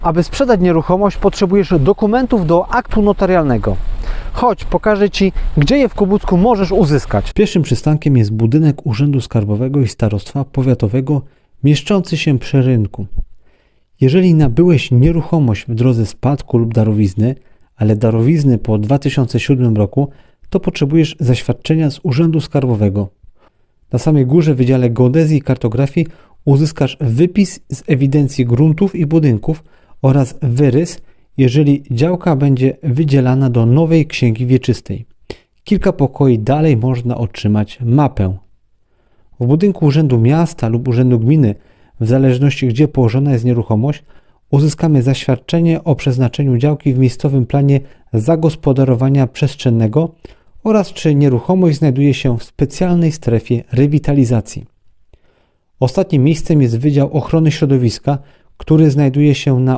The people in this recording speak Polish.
Aby sprzedać nieruchomość, potrzebujesz dokumentów do aktu notarialnego. Chodź, pokażę Ci, gdzie je w Kobucku możesz uzyskać. Pierwszym przystankiem jest budynek Urzędu Skarbowego i Starostwa Powiatowego mieszczący się przy rynku. Jeżeli nabyłeś nieruchomość w drodze spadku lub darowizny, ale darowizny po 2007 roku, to potrzebujesz zaświadczenia z Urzędu Skarbowego. Na samej górze w Wydziale Geodezji i Kartografii uzyskasz wypis z ewidencji gruntów i budynków oraz wyrys, jeżeli działka będzie wydzielana do nowej księgi wieczystej. Kilka pokoi dalej można otrzymać mapę. W budynku Urzędu Miasta lub Urzędu Gminy, w zależności gdzie położona jest nieruchomość, uzyskamy zaświadczenie o przeznaczeniu działki w miejscowym planie zagospodarowania przestrzennego oraz czy nieruchomość znajduje się w specjalnej strefie rewitalizacji. Ostatnim miejscem jest Wydział Ochrony Środowiska, który znajduje się na